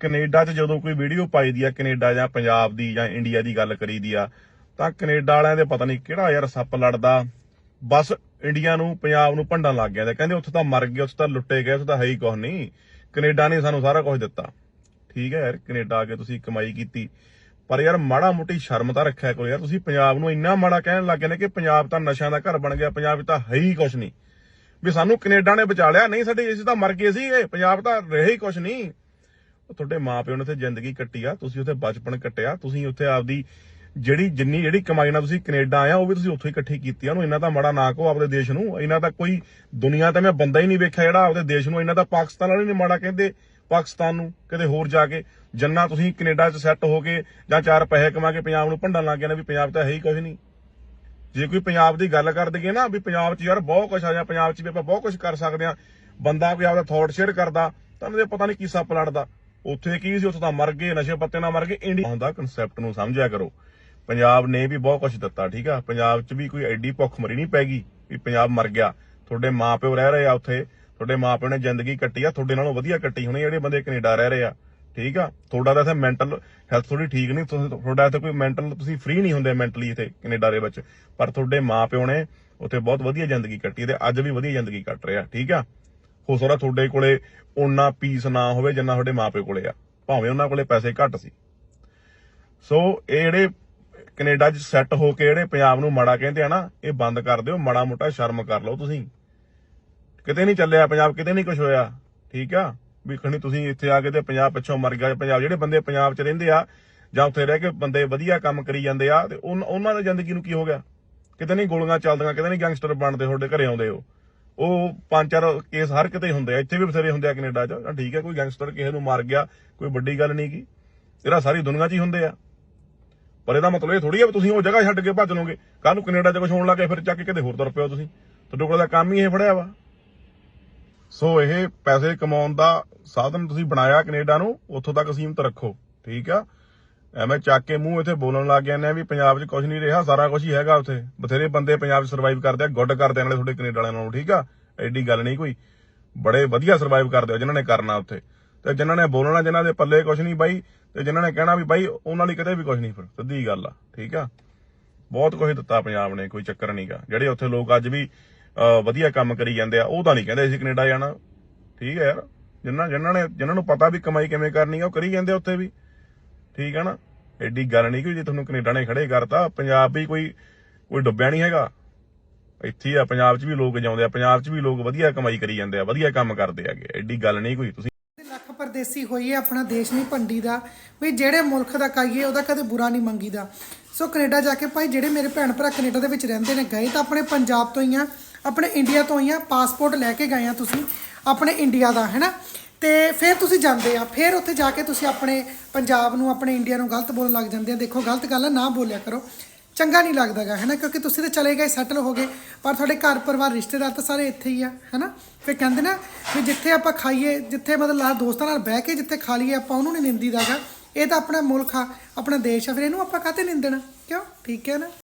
Canada 'ਚ ਜਦੋਂ ਕੋਈ ਵੀਡੀਓ ਪਾਈ ਦੀ ਆ, ਕੈਨੇਡਾ ਜਾਂ ਪੰਜਾਬ ਦੀ ਜਾਂ ਇੰਡੀਆ ਦੀ ਗੱਲ ਕਰੀ ਦੀ ਆ, ਤਾਂ ਕੈਨੇਡਾ ਵਾਲਿਆਂ ਦੇ ਪਤਾ ਨਹੀਂ ਕਿਹੜਾ ਯਾਰ ਸੱਪ ਲੜਦਾ। ਬਸ ਇੰਡੀਆ ਨੂੰ, ਪੰਜਾਬ ਨੂੰ ਭੰਡਣ ਲੱਗ ਗਿਆ ਤੇ ਕਹਿੰਦੇ ਉੱਥੇ ਤਾਂ ਮਰ ਗਏ, ਉੱਥੇ ਤਾਂ ਲੁੱਟੇ ਗਏ, ਉੱਥੇ ਤਾਂ ਹੈ ਹੀ ਕੁਝ ਨਹੀਂ ਕੈਨੇਡਾ ਨੇ ਸਾਨੂੰ ਸਾਰਾ ਕੁਝ ਦਿੱਤਾ। ਠੀਕ ਹੈ ਯਾਰ, ਕੈਨੇਡਾ ਆ ਕੇ ਤੁਸੀਂ ਕਮਾਈ ਕੀਤੀ। ਪਰ ਯਾਰ ਮਾੜਾ ਮੋਟੀ ਸ਼ਰਮ ਤਾਂ ਰੱਖਿਆ ਕਰੋ ਯਾਰ, ਤੁਸੀਂ ਪੰਜਾਬ ਨੂੰ ਇੰਨਾ ਮਾੜਾ ਕਹਿਣ ਲੱਗ ਗਏ ਨੇ ਕਿ ਪੰਜਾਬ ਤਾਂ ਨਸ਼ਿਆਂ ਦਾ ਘਰ ਬਣ ਗਿਆ, ਪੰਜਾਬ 'ਚ ਤਾਂ ਹੈ ਹੀ ਕੁਝ ਨਹੀਂ ਵੀ ਸਾਨੂੰ ਕੈਨੇਡਾ ਨੇ ਬਚਾ ਲਿਆ, ਨਹੀਂ ਸਾਡੇ ਇਸ ਤਾਂ ਮਰ ਗਏ ਸੀਗੇ, ਪੰਜਾਬ ਤਾਂ ਰਹੇ ਹੀ ਕੁਝ ਨਹੀਂ ਤੁਹਾਡੇ ਮਾਪਿਓ ਨੇ ਉੱਥੇ ਜ਼ਿੰਦਗੀ ਕੱਟੀ ਆ, ਤੁਸੀਂ ਉੱਥੇ ਬਚਪਨ ਕੱਟਿਆ, ਤੁਸੀਂ ਉੱਥੇ ਆਪਦੀ ਜਿਹੜੀ ਜਿੰਨੀ ਜਿਹੜੀ ਕਮਾਈ ਨਾਲ ਤੁਸੀਂ ਕੈਨੇਡਾ ਆਇਆ ਉਹ ਵੀ ਤੁਸੀਂ ਉੱਥੇ ਇਕੱਠੀ ਕੀਤੀ ਆ। ਉਹਨੂੰ ਇੰਨਾ ਤਾਂ ਮਾੜਾ ਨਾ ਕਹੋ ਆਪਦੇ ਦੇਸ਼ ਨੂੰ। ਇੰਨਾ ਤਾਂ ਕੋਈ ਦੁਨੀਆ ਤੇ ਮੈਂ ਬੰਦਾ ਹੀ ਨਹੀਂ ਵੇਖਿਆ ਜਿਹੜਾ ਆਪਦੇ ਦੇਸ਼ ਨੂੰ, ਇੰਨਾ ਤਾਂ ਪਾਕਿਸਤਾਨ ਵਾਲੇ ਨਹੀਂ ਮਾੜਾ ਕਹਿੰਦੇ ਪਾਕਿਸਤਾਨ ਨੂੰ, ਕਿਤੇ ਹੋਰ ਜਾ ਕੇ। ਜੰਨਾ ਤੁਸੀਂ ਕੈਨੇਡਾ 'ਚ ਸੈੱਟ ਹੋ ਕੇ ਜਾਂ ਚਾਰ ਪੈਸੇ ਕਮਾ ਕੇ ਪੰਜਾਬ ਨੂੰ ਭੰਡਣ ਲੱਗ ਗਏ ਨੇ ਵੀ ਪੰਜਾਬ ਤਾਂ ਹੈ ਹੀ ਕੁਝ ਨਹੀਂ। ਜੇ ਕੋਈ ਪੰਜਾਬ ਦੀ ਗੱਲ ਕਰ ਦਈਏ ਨਾ ਵੀ ਪੰਜਾਬ 'ਚ ਯਾਰ ਬਹੁਤ ਕੁਝ ਆ ਜਾਂ ਪੰਜਾਬ 'ਚ ਵੀ ਆਪਾਂ ਬਹੁਤ ਕੁਝ ਕਰ ਸਕਦੇ ਆ। ਬੰਦਾ ਕੋਈ ਆਪਦਾ ਥਾਟ ਸ਼ੇਅਰ ਕਰਦਾ, ਤਾਂ ਉਹਦੇ ਪਤਾ ਨਹੀਂ ਕੀ ਸੱਪ ਲੜਦਾ। ਉੱਥੇ ਕੀ ਸੀ? ਉੱਥੇ ਤਾਂ ਮਰ ਗਏ, ਨਸ਼ੇ ਪੱਤੇ ਨਾਲ ਮਰ ਗਏ। ਇੰਡੀਆ ਦਾ ਕਨਸੈਪਟ ਨੂੰ ਸਮਝਿਆ ਕਰੋ। ਪੰਜਾਬ ਨੇ ਵੀ ਬਹੁਤ ਕੁਝ ਦਿੱਤਾ, ਠੀਕ ਆ? ਪੰਜਾਬ 'ਚ ਵੀ ਕੋਈ ਐਡੀ ਭੁੱਖਮਰੀ ਨਹੀਂ ਪੈਗੀ ਵੀ ਪੰਜਾਬ ਮਰ ਗਿਆ। ਤੁਹਾਡੇ ਮਾਪਿਓ ਰਹਿ ਰਹੇ ਆ ਉੱਥੇ, ਤੁਹਾਡੇ ਮਾਪਿਓ ਨੇ ਜ਼ਿੰਦਗੀ ਕੱਟੀ ਆ, ਤੁਹਾਡੇ ਨਾਲੋਂ ਵਧੀਆ ਕੱਟੀ ਹੋਣੀ ਜਿਹੜੇ ਬੰਦੇ ਕੈਨੇਡਾ ਰਹਿ ਰਹੇ ਆ, ਠੀਕ ਆ? ਤੁਹਾਡਾ ਤਾਂ ਇੱਥੇ ਮੈਂਟਲ ਹੈਲਥ ਥੋੜੀ ਠੀਕ ਨਹੀਂ ਤੁਹਾਡਾ ਇੱਥੇ ਕੋਈ ਮੈਂਟਲ ਤੁਸੀਂ ਫ੍ਰੀ ਨਹੀਂ ਹੁੰਦੇ ਮੈਂਟਲੀ ਇੱਥੇ ਕੈਨੇਡਾ ਦੇ ਵਿੱਚ। ਪਰ ਤੁਹਾਡੇ ਮਾਪਿਓ ਨੇ ਉੱਥੇ ਬਹੁਤ ਵਧੀਆ ਜ਼ਿੰਦਗੀ ਕੱਟੀ ਤੇ ਅੱਜ ਵੀ ਵਧੀਆ ਜ਼ਿੰਦਗੀ ਕੱਟ ਰਿਹਾ, ਠੀਕ ਆ? ਹੋ ਸਕਦਾ ਤੁਹਾਡੇ ਕੋਲੇ ਓਨਾ ਪੀਸ ਨਾ ਹੋਵੇ ਜਿੰਨਾ ਤੁਹਾਡੇ ਮਾਪਿਓ ਕੋਲੇ ਆ। ਭਾਵੇਂ ਉਹਨਾਂ ਕੋਲੇ ਪੈਸੇ ਘੱਟ ਸੀ। ਸੋ ਇਹ ਜਿਹੜੇ ਕੈਨੇਡਾ 'ਚ ਸੈੱਟ ਹੋ ਕੇ ਜਿਹੜੇ ਪੰਜਾਬ ਨੂੰ ਮਾੜਾ ਕਹਿੰਦੇ ਆ ਨਾ, ਇਹ ਬੰਦ ਕਰ ਦਿਓ ਮਾੜਾ ਮੋਟਾ ਸ਼ਰਮ ਕਰ ਲਓ ਤੁਸੀਂ। ਕਿਤੇ ਨਹੀਂ ਚੱਲਿਆ ਪੰਜਾਬ, ਕਿਤੇ ਨਹੀਂ ਕੁਝ ਹੋਇਆ। ਠੀਕ ਆ? ਵੀ ਖਣੀ ਤੁਸੀਂ ਇੱਥੇ ਆ ਕੇ ਤੇ ਪੰਜਾਬ ਪਿੱਛੋਂ ਮਰ ਗਿਆ, ਪੰਜਾਬ ਜਿਹੜੇ ਬੰਦੇ ਪੰਜਾਬ 'ਚ ਰਹਿੰਦੇ ਆ, ਜਾਂ ਉੱਥੇ ਰਹਿ ਕੇ ਬੰਦੇ ਵਧੀਆ ਕੰਮ ਕਰੀ ਜਾਂਦੇ ਆ, ਤੇ ਉਹਨਾਂ ਦੀ ਜ਼ਿੰਦਗੀ ਨੂੰ ਕੀ ਹੋ ਗਿਆ? ਕਿਤੇ ਨਹੀਂ ਗੋਲੀਆਂ ਚੱਲਦੀਆਂ, ਕਿਤੇ ਨਹੀਂ ਗੈਂਗਸਟਰ ਬਣਦੇ, ਤੁਹਾਡੇ ਘਰੇ ਆਉਂਦੇ ਹੋ। ਉਹ ਪੰਜ ਚਾਰ ਕੇਸ ਹਰ ਕਿਤੇ ਹੁੰਦੇ ਆ, ਇੱਥੇ ਵੀ ਬਥੇਰੇ ਹੁੰਦੇ ਆ ਕੈਨੇਡਾ 'ਚ ਠੀਕ ਹੈ, ਕੋਈ ਗੈਂਗਸਟਰ ਕਿਸੇ ਨੂੰ ਮਾਰ ਗਿਆ, ਕੋਈ ਵੱਡੀ ਗੱਲ ਨਹੀਂ ਕੀ ਇਹਦਾ ਸਾਰੀ ਦੁਨੀਆ 'ਚ ਹੀ ਹੁੰਦੇ ਆ। ਪਰ ਇਹਦਾ ਮਤਲਬ ਇਹ ਥੋੜੀ ਆ ਵੀ ਤੁਸੀਂ ਉਹ ਜਗ੍ਹਾ ਛੱਡ ਕੇ ਭੱਜ ਲਓਗੇ। ਕੱਲ ਨੂੰ ਕੈਨੇਡਾ 'ਚ ਕੁਝ ਹੋਣ ਲੱਗੇ, ਫਿਰ ਚੱਕ ਕੇ ਕਿਤੇ ਹੋਰ ਤੁਰ ਪਿਓ ਤੁਸੀਂ। ਤੁਹਾਡੇ ਕੋਲ ਦਾ ਕੰਮ ਹੀ ਇਹ ਫੜਿਆ ਵਾ। ਸੋ ਇਹ ਪੈਸੇ ਕਮਾਉਣ ਦਾ ਸਾਧਨ ਤੁਸੀਂ ਬਣਾਇਆ ਕੈਨੇਡਾ ਨੂੰ, ਉੱਥੋਂ ਤੱਕ ਸੀਮਤ ਰੱਖੋ, ਠੀਕ ਆ? ਐਵੇਂ ਚੱਕ ਕੇ ਮੂੰਹ ਇੱਥੇ ਬੋਲਣ ਲੱਗ ਜਾਂਦੇ ਆ ਵੀ ਪੰਜਾਬ 'ਚ ਕੁਝ ਨਹੀਂ ਰਿਹਾ, ਸਾਰਾ ਕੁਝ ਹੀ ਹੈਗਾ ਉੱਥੇ। ਬਥੇਰੇ ਬੰਦੇ ਪੰਜਾਬ 'ਚ ਸਰਵਾਈਵ ਕਰਦੇ ਆ, ਗੁੱਡ ਕਰਦੇ ਆ ਨਾਲੇ ਤੁਹਾਡੇ ਕੈਨੇਡਾ ਵਾਲਿਆਂ ਨਾਲੋਂ, ਠੀਕ ਆ? ਐਡੀ ਗੱਲ ਨਹੀਂ ਕੋਈ। ਬੜੇ ਵਧੀਆ ਸਰਵਾਈਵ ਕਰਦੇ ਆ ਜਿਨ੍ਹਾਂ ਨੇ ਕਰਨਾ ਉੱਥੇ। ਤੇ ਜਿਨ੍ਹਾਂ ਨੇ ਬੋਲਣਾ, ਜਿਨ੍ਹਾਂ ਦੇ ਪੱਲੇ ਕੁਝ ਨਹੀਂ ਬਾਈ, ਤੇ ਜਿਨ੍ਹਾਂ ਨੇ ਕਹਿਣਾ ਵੀ ਬਾਈ, ਉਹਨਾਂ ਲਈ ਕਦੇ ਵੀ ਕੁਝ ਨਹੀਂ ਫਿਰ, ਸਿੱਧੀ ਗੱਲ ਆ, ਠੀਕ ਆ? ਬਹੁਤ ਕੁਝ ਦਿੱਤਾ ਪੰਜਾਬ ਨੇ, ਕੋਈ ਚੱਕਰ ਨਹੀਂਗਾ ਜਿਹੜੇ ਉੱਥੇ ਲੋਕ ਅੱਜ ਵੀ ਵਧੀਆ ਕੰਮ ਕਰੀ ਜਾਂਦੇ ਆ, ਉਹ ਤਾਂ ਨਹੀਂ ਕਹਿੰਦੇ ਅਸੀਂ ਕੈਨੇਡਾ ਜਾਣਾ। ਠੀਕ ਹੈ ਯਾਰ ਜਿਨ੍ਹਾਂ ਜਿਨ੍ਹਾਂ ਨੇ, ਜਿਨ੍ਹਾਂ ਨੂੰ ਪਤਾ ਵੀ ਕਮਾਈ ਕਿਵੇਂ ਕਰਨੀ ਆ, ਉਹ ਕਰੀ ਜਾਂਦੇ ਉੱਥੇ ਵੀ। ਠੀਕ ਹੈ ਨਾ? ਐਡੀ ਗੱਲ ਨਹੀਂ ਕਿ ਜੇ ਤੁਹਾਨੂੰ ਕੈਨੇਡਾ ਨੇ ਖੜੇ ਕਰਤਾ, ਪੰਜਾਬ ਵੀ ਕੋਈ ਕੋਈ ਡੁੱਬਿਆ ਨਹੀਂ ਹੈਗਾ। ਇੱਥੇ ਆ, ਪੰਜਾਬ 'ਚ ਵੀ ਲੋਕ ਜਾਉਂਦੇ ਆ, ਪੰਜਾਬ 'ਚ ਵੀ ਲੋਕ ਵਧੀਆ ਕਮਾਈ ਕਰੀ ਜਾਂਦੇ ਆ, ਵਧੀਆ ਕੰਮ ਕਰਦੇ ਆਗੇ ਐਡੀ ਗੱਲ ਨਹੀਂ ਕੋਈ, ਤੁਸੀਂ ਲੱਖ ਪਰਦੇਸੀ ਹੋਈਏ ਆਪਣਾ ਦੇਸ਼ ਨਹੀਂ ਭੰਡੀਦਾ ਵੀ ਜਿਹੜੇ ਮੁਲਕ ਦਾ ਕਾਈਏ ਉਹਦਾ ਕਦੇ ਬੁਰਾ ਨਹੀਂ ਮੰਗੀਦਾ। ਸੋ ਕੈਨੇਡਾ ਜਾ ਕੇ ਭਾਈ, ਜਿਹੜੇ ਮੇਰੇ ਭੈਣ ਭਰਾ ਕੈਨੇਡਾ ਦੇ ਵਿੱਚ ਰਹਿੰਦੇ ਨੇ, ਗਏ ਤਾਂ ਆਪਣੇ ਪੰਜਾਬ ਤੋਂ ਹੀ ਆ, ਆਪਣੇ ਇੰਡੀਆ ਤੋਂ ਹੀ ਆ, ਪਾਸਪੋਰਟ ਲੈ ਕੇ ਗਏ ਆ ਤੁਸੀਂ, ਆਪਣੇ ਇੰਡੀਆ ਦਾ ਹੈਨਾ ਤੇ ਫਿਰ ਤੁਸੀਂ ਜਾਂਦੇ ਆ, ਫਿਰ ਉੱਥੇ ਜਾ ਕੇ ਤੁਸੀਂ ਆਪਣੇ ਪੰਜਾਬ ਨੂੰ, ਆਪਣੇ ਇੰਡੀਆ ਨੂੰ ਗਲਤ ਬੋਲਣ ਲੱਗ ਜਾਂਦੇ ਆ। ਦੇਖੋ, ਗਲਤ ਗੱਲ ਆ, ਨਾ ਬੋਲਿਆ ਕਰੋ। ਚੰਗਾ ਨਹੀਂ ਲੱਗਦਾਗਾ, ਹੈਨਾ? ਕਿਉਂਕਿ ਤੁਸੀਂ ਤਾਂ ਚਲੇ ਗਏ ਸੈਟਲ ਹੋ ਗਏ। ਪਰ ਤੁਹਾਡੇ ਘਰ ਪਰਿਵਾਰ, ਰਿਸ਼ਤੇਦਾਰ ਤਾਂ ਸਾਰੇ ਇੱਥੇ ਹੀ ਆ, ਹੈਨਾ? ਫਿਰ ਕਹਿੰਦੇ ਨਾ ਵੀ ਜਿੱਥੇ ਆਪਾਂ ਖਾਈਏ, ਜਿੱਥੇ ਮਤਲਬ ਲਾ ਦੋਸਤਾਂ ਨਾਲ ਬਹਿ ਕੇ ਜਿੱਥੇ ਖਾ ਲਈਏ, ਆਪਾਂ ਉਹਨੂੰ ਨਹੀਂ ਨਿੰਦੀਦਾਗਾ। ਇਹ ਤਾਂ ਆਪਣਾ ਮੁਲਕ ਆ, ਆਪਣਾ ਦੇਸ਼ ਆ, ਫਿਰ ਇਹਨੂੰ ਆਪਾਂ ਕਾਹਤੇ ਨਿੰਦਣਾ? ਕਿਉਂ? ਠੀਕ ਹੈ ਨਾ?